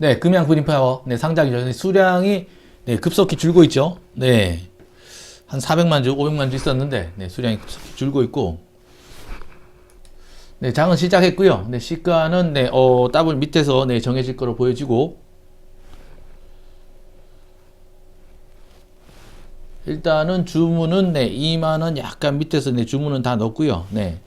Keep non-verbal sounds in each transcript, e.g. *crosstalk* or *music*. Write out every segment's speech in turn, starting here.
네, 금양 그린파워 네, 상장이죠. 네, 수량이 네, 급속히 줄고 있죠. 네. 한 400만 주, 500만 주 있었는데 네, 수량이 급속히 줄고 있고 네, 장은 시작했고요. 네, 시가는 네, 어, 더블 밑에서 네, 정해질 거로 보여지고 일단은 주문은 네, 2만 원 약간 밑에서 네, 주문은 다 넣었고요. 네.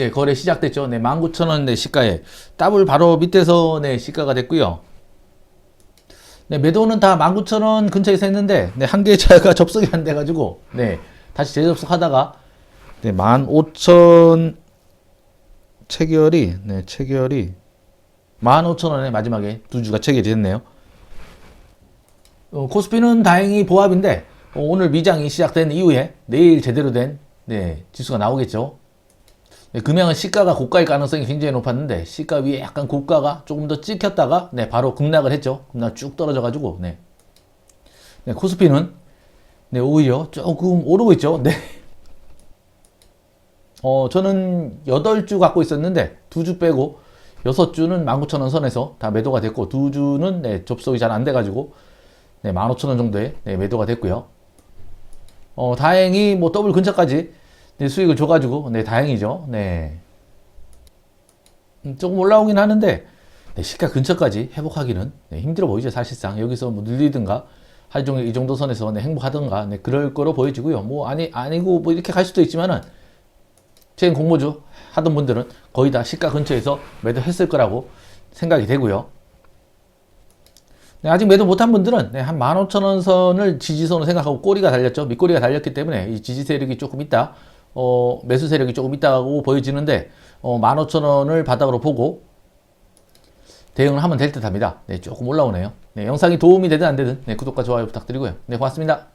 네, 거래 시작됐죠. 네, 19,000원 네, 시가에 더블 바로 밑에서 네, 시가가 됐고요. 네, 매도는 다 19,000원 근처에서 했는데 네, 한 차가 *laughs* 접속이 안 돼 가지고 네, 다시 재접속하다가 네, 15,000 체결이 네, 체결이 15,000원에 마지막에 두 주가 체결이 됐네요. 어, 코스피는 다행히 보합인데 어, 오늘 미장이 시작된 이후에 내일 제대로 된 네, 지수가 나오겠죠. 네, 금양은 시가가 고가일 가능성이 굉장히 높았는데 시가 위에 약간 고가가 조금 더 찍혔다가 네, 바로 급락을 했죠. 급락 쭉 떨어져 가지고 네. 네, 코스피는 네, 오히려 조금 오르고 있죠. 네. *laughs* 어, 저는 8주 갖고 있었는데 두주 빼고 6주는 19,000원 선에서 다 매도가 됐고 두 주는 네, 접속이 잘 안 돼 가지고 네, 15,000원 정도에 네, 매도가 됐고요. 어, 다행히 뭐 더블 근처까지 네, 수익을 줘가지고 네, 다행이죠. 네. 음, 조금 올라오긴 하는데 네, 시가 근처까지 회복하기는 네, 힘들어 보이죠. 사실상 여기서 뭐 늘리든가 하루 종일 이 정도 선에서 네, 행복하든가 네, 그럴 거로 보여지고요. 뭐 아니 아니고 뭐 이렇게 갈 수도 있지만은 최근 공모주 하던 분들은 거의 다 시가 근처에서 매도했을 거라고 생각이 되고요. 네, 아직 매도 못한 분들은 네, 한 15,000원 선을 지지선으로 생각하고 꼬리가 달렸죠. 밑꼬리가 달렸기 때문에 이 지지 세력이 조금 있다. 어, 매수 세력이 조금 있다고 보여지는데 어, 15,000원을 바닥으로 보고 대응을 하면 될 듯 합니다. 네, 조금 올라오네요. 네, 영상이 도움이 되든 안 되든 네, 구독과 좋아요 부탁드리고요. 네, 고맙습니다.